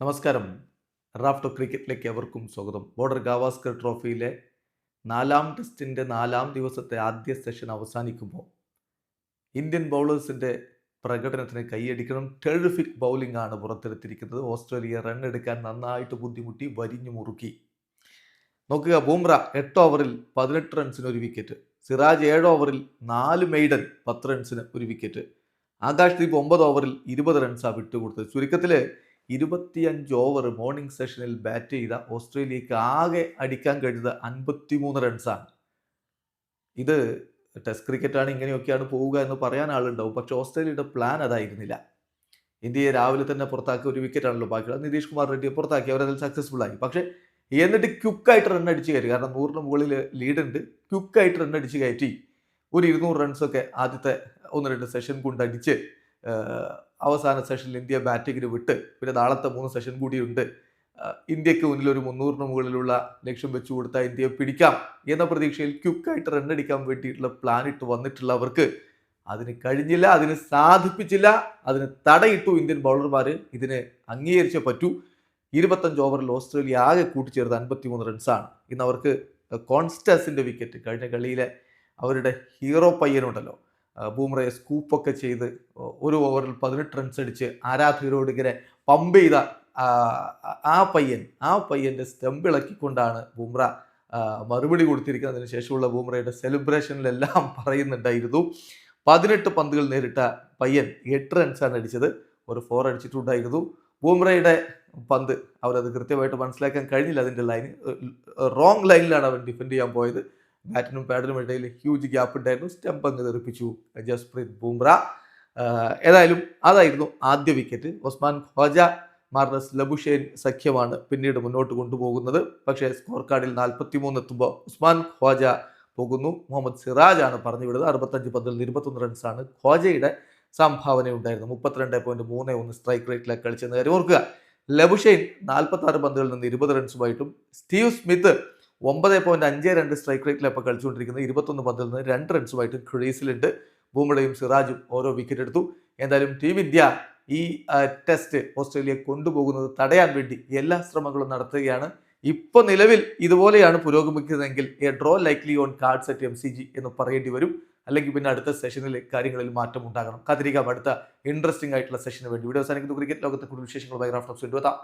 നമസ്കാരം. റാഫ്റ്റോ ക്രിക്കറ്റിലേക്ക് എവർക്കും സ്വാഗതം. ബോർഡർ ഗാവാസ്കർ ട്രോഫിയിലെ നാലാം ടെസ്റ്റിന്റെ നാലാം ദിവസത്തെ ആദ്യ സെഷൻ അവസാനിക്കുമ്പോൾ ഇന്ത്യൻ ബൗളേഴ്സിന്റെ പ്രകടനത്തിന് കൈയടിക്കണം. ടെറിഫിക് ബൗളിംഗ് ആണ് പുറത്തെടുത്തിരിക്കുന്നത്. ഓസ്ട്രേലിയ റൺ എടുക്കാൻ നന്നായിട്ട് ബുദ്ധിമുട്ടി വരിഞ്ഞു മുറുക്കി. നോക്കുക ബൂംറ എട്ട് ഓവറിൽ പതിനെട്ട് റൺസിന് ഒരു വിക്കറ്റ്. സിറാജ് ഏഴ് ഓവറിൽ നാല് മെയ്ഡൻ പത്ത് റൺസിന് ഒരു വിക്കറ്റ്. ആകാശ് ദീപ് ഒമ്പത് ഓവറിൽ ഇരുപത് റൺസാണ് വിട്ടുകൊടുത്തത്. ചുരുക്കത്തിൽ ഇരുപത്തിയഞ്ച് ഓവർ മോർണിംഗ് സെഷനിൽ ബാറ്റ് ചെയ്ത ഓസ്ട്രേലിയക്ക് ആകെ അടിക്കാൻ കഴിഞ്ഞത് അൻപത്തിമൂന്ന് റൺസാണ് ഇത് ടെസ്റ്റ് ക്രിക്കറ്റാണ് ഇങ്ങനെയൊക്കെയാണ് പോവുക എന്ന് പറയാൻ ആളുണ്ടാവും. പക്ഷേ ഓസ്ട്രേലിയയുടെ പ്ലാൻ അതായിരുന്നില്ല. ഇന്ത്യയെ രാവിലെ തന്നെ പുറത്താക്കിയ ഒരു വിക്കറ്റാണല്ലോ ബാക്കിയുള്ള നിതീഷ് കുമാർ റെഡ്ഡിയെ പുറത്താക്കി. അവരതിൽ സക്സസ്ഫുൾ ആയി. പക്ഷേ എന്നിട്ട് ക്യുക്കായിട്ട് റൺ അടിച്ച് കയറ്റി കാരണം നൂറിന് മുകളിൽ ലീഡുണ്ട് ക്യുക്കായിട്ട് റൺ അടിച്ച് കയറ്റി. ഒരു ഇരുന്നൂറ് റൺസൊക്കെ ആദ്യത്തെ ഒന്ന് രണ്ട് സെഷൻ കൊണ്ടടിച്ച് അവസാന സെഷനിൽ ഇന്ത്യ ബാറ്റിങ്ങിന് വിട്ട് പിന്നെ നാളത്തെ മൂന്ന് സെഷൻ കൂടിയുണ്ട്. ഇന്ത്യയ്ക്ക് മുന്നിൽ ഒരു മുന്നൂറിന് മുകളിലുള്ള ലക്ഷ്യം വെച്ചു കൊടുത്താൽ ഇന്ത്യയെ പിടിക്കാം എന്ന പ്രതീക്ഷയിൽ ക്യുക്കായിട്ട് റണ്ണടിക്കാൻ വേണ്ടിയിട്ടുള്ള പ്ലാൻ ഇട്ട് വന്നിട്ടുള്ളവർക്ക് അതിന് കഴിഞ്ഞില്ല അതിന് സാധിപ്പിച്ചില്ല അതിന് തടയിട്ടു ഇന്ത്യൻ ബൗളർമാർ ഇതിനെ അംഗീകരിച്ചേ പറ്റൂ. ഇരുപത്തഞ്ച് ഓവറിൽ ഓസ്ട്രേലിയ ആകെ കൂട്ടിച്ചേർത്ത് അൻപത്തിമൂന്ന് റൺസാണ് ഇന്ന് അവർക്ക് കോൺസ്റ്റസിന്റെ വിക്കറ്റ് കഴിഞ്ഞ കളിയിലെ അവരുടെ ഹീറോ പയ്യനുണ്ടല്ലോ. ബൂമറയെ സ്കൂപ്പൊക്കെ ചെയ്ത് ഒരു ഓവറിൽ പതിനെട്ട് റൺസ് അടിച്ച് ആരാധകരോട് ഇങ്ങനെ പമ്പ് ചെയ്ത ആ പയ്യൻ ആ പയ്യന്റെ സ്റ്റെമ്പിളക്കിക്കൊണ്ടാണ് ബൂമ്ര മറുപടി കൊടുത്തിരിക്കുന്നതിന് ശേഷമുള്ള ബൂമ്രയുടെ സെലിബ്രേഷനിലെല്ലാം പറയുന്നുണ്ടായിരുന്നു. പതിനെട്ട് പന്തുകൾ നേരിട്ട പയ്യൻ എട്ട് റൺസാണ് അടിച്ചത്. ഒരു ഫോർ അടിച്ചിട്ടുണ്ടായിരുന്നു. ബൂമ്രയുടെ പന്ത് അവരത് കൃത്യമായിട്ട് മനസ്സിലാക്കാൻ കഴിഞ്ഞില്ല. അതിന്റെ ലൈൻ റോങ് ലൈനിലാണ് അവൻ ഡിഫെൻഡ് ചെയ്യാൻ പോയത്. ബാറ്റിനും പാഡിനും ഇടയിൽ ഹ്യൂജ് ഗ്യാപ്പ് ഉണ്ടായിരുന്നു. സ്റ്റംപ് അങ്ങ് തെറിപ്പിച്ചു. ജസ്പ്രീത് ബൂംറ. ഏതായാലും അതായിരുന്നു ആദ്യ wicket Usman Khawaja Marnus Labuschagne സഖ്യമാണ് പിന്നീട് മുന്നോട്ട് കൊണ്ടുപോകുന്നത്. പക്ഷേ സ്കോർ കാർഡിൽ നാൽപ്പത്തി മൂന്ന് എത്തുമ്പോൾ ഉസ്മാൻ ഖ്വാജ പോകുന്നു. മുഹമ്മദ് സിറാജ് ആണ് പറഞ്ഞു വിടുന്നത് അറുപത്തഞ്ച് പന്തിൽ ഇരുപത്തൊന്ന് റൺസാണ് ഖ്വാജയുടെ സംഭാവന ഉണ്ടായിരുന്നു മുപ്പത്തിരണ്ട് പോയിന്റ് മൂന്ന് ഒന്ന് സ്ട്രൈക്ക് റേറ്റിലെ കളിച്ചെന്ന് കാര്യം ഓർക്കുക. ലബുഷൈൻ നാൽപ്പത്തി ആറ് പന്തുകളിൽ നിന്ന് ഇരുപത് റൺസുമായിട്ടും സ്റ്റീവ് സ്മിത്ത് ഒമ്പത് പോയിന്റ് അഞ്ച് രണ്ട് സ്ട്രൈക്ക് റേറ്റിൽ ഇപ്പോൾ കളിച്ചുകൊണ്ടിരിക്കുന്നത് ഇരുപത്തൊന്ന് പന്തിൽ നിന്ന് രണ്ട് റൺസുമായിട്ട് ക്രീസിലുണ്ട്. ബൂമളയും സിറാജും ഓരോ വിക്കറ്റ് എടുത്തു. എന്തായാലും ടീം ഇന്ത്യ ഈ ടെസ്റ്റ് ഓസ്ട്രേലിയ കൊണ്ടുപോകുന്നത് തടയാൻ വേണ്ടി എല്ലാ ശ്രമങ്ങളും നടത്തുകയാണ്. ഇപ്പോൾ നിലവിൽ ഇതുപോലെയാണ് പുരോഗമിക്കുന്നതെങ്കിൽ a draw likely on cards at M C G എന്ന് പറയേണ്ടി വരും. അല്ലെങ്കിൽ പിന്നെ അടുത്ത സെഷനിൽ കാര്യങ്ങളിൽ മാറ്റം ഉണ്ടാകണം. കാത്തിരിക്കാം. അടുത്ത ഇൻട്രസ്റ്റിംഗ് ആയിട്ടുള്ള സെഷന് വേണ്ടി. വീഡിയോ അവസാനിക്കുന്നു. ക്രിക്കറ്റ് ലോകത്തെ കൂടുതൽ വിശേഷങ്ങളുമായി റാഫ്റ്റോക്സ് കൊണ്ടുവെത്താം.